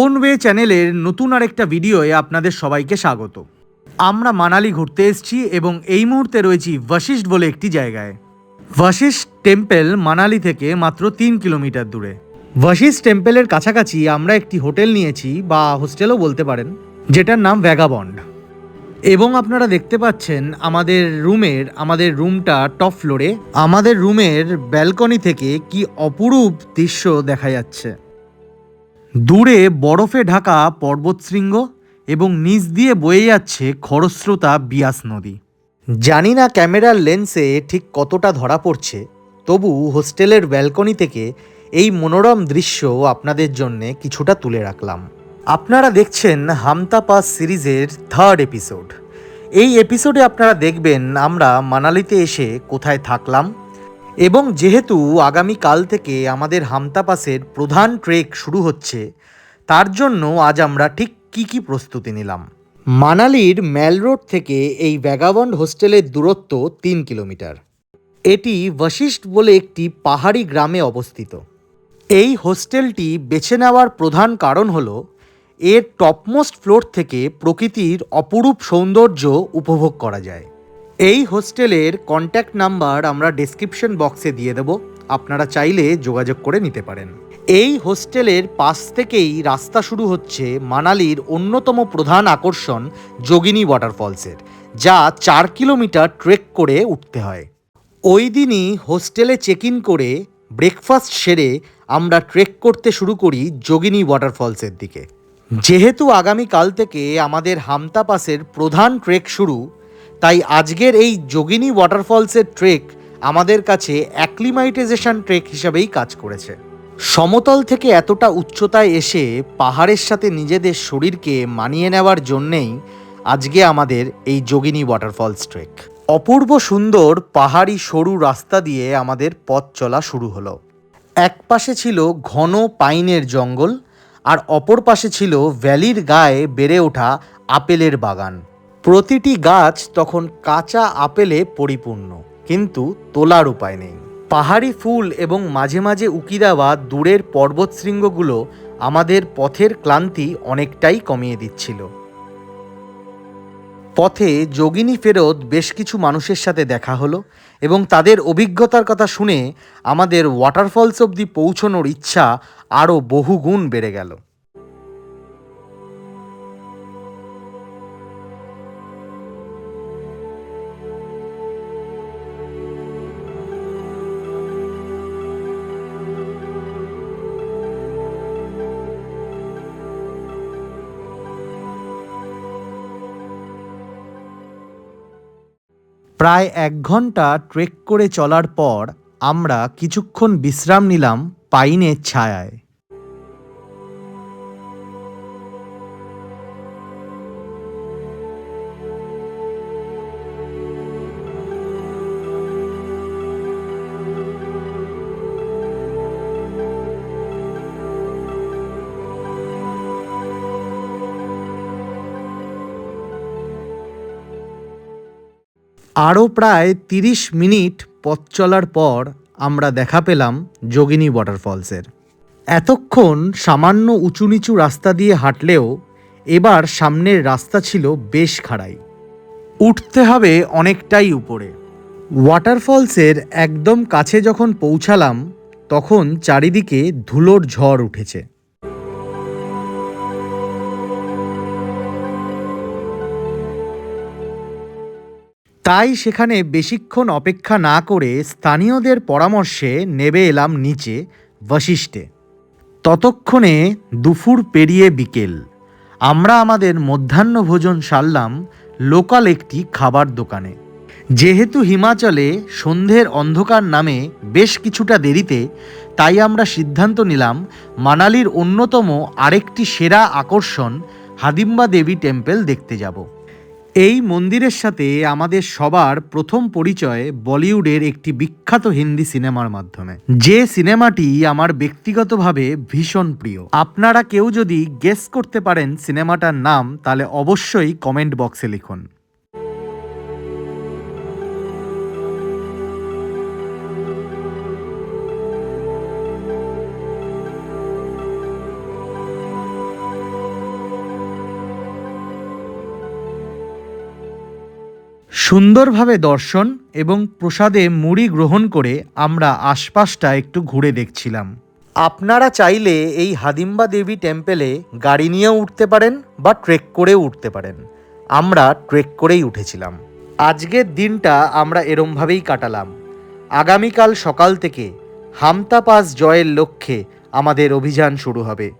Own way চ্যানেলের নতুন আরেকটা ভিডিওয়ে আপনাদের সবাইকে স্বাগত। আমরা মানালি ঘুরতে এসেছি এবং এই মুহূর্তে রয়েছি বশিষ্ঠ বলে একটি জায়গায়। বশিষ্ঠ টেম্পেল মানালি থেকে মাত্র তিন কিলোমিটার দূরে। বশিষ্ঠ টেম্পেলের কাছাকাছি আমরা একটি হোটেল নিয়েছি বা হোস্টেলও বলতে পারেন, যেটার নাম ভ্যাগাবন্ড এবং আপনারা দেখতে পাচ্ছেন আমাদের রুমের, আমাদের রুমটা টপ ফ্লোরে, আমাদের রুমের ব্যালকনি থেকে কি অপরূপ দৃশ্য দেখা যাচ্ছে। দূরে বরফে ঢাকা পর্বতশৃঙ্গ এবং নিচ দিয়ে বয়ে যাচ্ছে খরস্রোতা বিয়াস নদী। জানি না ক্যামেরার লেন্সে ঠিক কতটা ধরা পড়ছে, তবু হোস্টেলের ব্যালকনি থেকে এই মনোরম দৃশ্য আপনাদের জন্যে কিছুটা তুলে রাখলাম। আপনারা দেখছেন হামতা পাস সিরিজের থার্ড এপিসোড এই এপিসোডে আপনারা দেখবেন আমরা মানালিতে এসে কোথায় থাকলাম এবং যেহেতু আগামী কাল থেকে আমাদের হামতা পাসের প্রধান ট্রেক শুরু হচ্ছে, তার জন্য আজ আমরা ঠিক কী কী প্রস্তুতি নিলাম। মানালির ম্যাল রোড থেকে এই ভ্যাগাবন্ড হোস্টেলের দূরত্ব তিন কিলোমিটার। এটি বশিষ্ঠ বলে একটি পাহাড়ি গ্রামে অবস্থিত। এই হোস্টেলটি বেছে নেওয়ার প্রধান কারণ হল, এর টপমোস্ট ফ্লোর থেকে প্রকৃতির অপরূপ সৌন্দর্য উপভোগ করা যায়। এই হোস্টেলের কন্ট্যাক্ট নাম্বার আমরা ডেসক্রিপশন বক্সে দিয়ে দেব। আপনারা চাইলে যোগাযোগ করে নিতে পারেন। এই হোস্টেলের পাশ থেকেই রাস্তা শুরু হচ্ছে মানালির অন্যতম প্রধান আকর্ষণ যোগিনী ওয়াটারফলসের যা চার কিলোমিটার ট্রেক করে উঠতে হয়। ওই দিনই হোস্টেলে চেক ইন করে ব্রেকফাস্ট সেরে আমরা ট্রেক করতে শুরু করি যোগিনী ওয়াটারফলসের দিকে। যেহেতু আগামীকাল থেকে আমাদের হামতা পাসের প্রধান ট্রেক শুরু তাই আজকের এই যোগিনী ওয়াটারফলসের ট্রেক আমাদের কাছে অ্যাক্লিমাইটাইজেশন ট্রেক হিসাবেই কাজ করেছে। সমতল থেকে এতটা উচ্চতায় এসে পাহাড়ের সাথে নিজেদের শরীরকে মানিয়ে নেওয়ার জন্যেই আজকে আমাদের এই যোগিনী ওয়াটারফলস ট্রেক অপূর্ব সুন্দর পাহাড়ি সরু রাস্তা দিয়ে আমাদের পথ চলা শুরু হলো। এক পাশে ছিল ঘন পাইনের জঙ্গল, আর অপর পাশে ছিল ভ্যালির গায়ে বেড়ে ওঠা আপেলের বাগান। প্রতিটি গাছ তখন কাঁচা আপেলে পরিপূর্ণ, কিন্তু তোলার উপায় নেই। পাহাড়ি ফুল এবং মাঝে মাঝে উকি দেওয়া দূরের পর্বতশৃঙ্গগুলো আমাদের পথের ক্লান্তি অনেকটাই কমিয়ে দিচ্ছিল। পথে যোগিনী ফেরত বেশ কিছু মানুষের সাথে দেখা হলো এবং তাদের অভিজ্ঞতার কথা শুনে আমাদের ওয়াটারফলস অবধি পৌঁছনোর ইচ্ছা আরও বহুগুণ বেড়ে গেল। প্রায় এক ঘণ্টা ট্রেক করে চলার পর আমরা কিছুক্ষণ বিশ্রাম নিলাম পাইনের ছায়ায়। আরও প্রায় তিরিশ মিনিট পথ চলার পর আমরা দেখা পেলাম যোগিনী ওয়াটারফলসের এতক্ষণ সামান্য উঁচু নিচু রাস্তা দিয়ে হাঁটলেও এবার সামনের রাস্তা ছিল বেশ খাড়াই। উঠতে হবে অনেকটাই উপরে। ওয়াটারফলসের একদম কাছে যখন পৌঁছালাম, তখন চারিদিকে ধুলোর ঝড় উঠেছে। তাই সেখানে বেশিক্ষণ অপেক্ষা না করে স্থানীয়দের পরামর্শে নেবে এলাম নিচে, বশিষ্ঠে। ততক্ষণে দুপুর পেরিয়ে বিকেল। আমরা আমাদের মধ্যাহ্ন ভোজন সারলাম লোকাল একটি খাবার দোকানে। যেহেতু হিমাচলে সন্ধ্যের অন্ধকার নামে বেশ কিছুটা দেরিতে, তাই আমরা সিদ্ধান্ত নিলাম মানালির অন্যতম আরেকটি সেরা আকর্ষণ হাদিম্বা দেবী টেম্পল দেখতে যাব। এই মন্দিরের সাথে আমাদের সবার প্রথম পরিচয় বলিউডের একটি বিখ্যাত হিন্দি সিনেমার মাধ্যমে। যে সিনেমাটি আমার ব্যক্তিগতভাবে ভীষণ প্রিয়। আপনারা কেউ যদি গেস করতে পারেন সিনেমাটার নাম, তাহলে অবশ্যই কমেন্ট বক্সে লিখুন। সুন্দরভাবে দর্শন এবং প্রসাদে মুড়ি গ্রহণ করে আমরা আশপাশটা একটু ঘুরে দেখছিলাম। আপনারা চাইলে এই হাদিম্বা দেবী টেম্পেলে গাড়ি নিয়েও উঠতে পারেন বা ট্রেক করেও উঠতে পারেন। আমরা ট্রেক করেই উঠেছিলাম। আজকের দিনটা আমরা এরমভাবেই কাটালাম। আগামীকাল সকাল থেকে হামতা পাস জয়ের লক্ষ্যে আমাদের অভিযান শুরু হবে।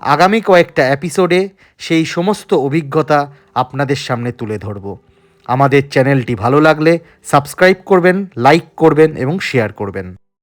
আগামী কয়েকটা এপিসোডে সেই সমস্ত অভিজ্ঞতা আপনাদের সামনে তুলে ধরব। আমাদের চ্যানেলটি ভালো লাগলে সাবস্ক্রাইব করবেন লাইক করবেন এবং শেয়ার করবেন।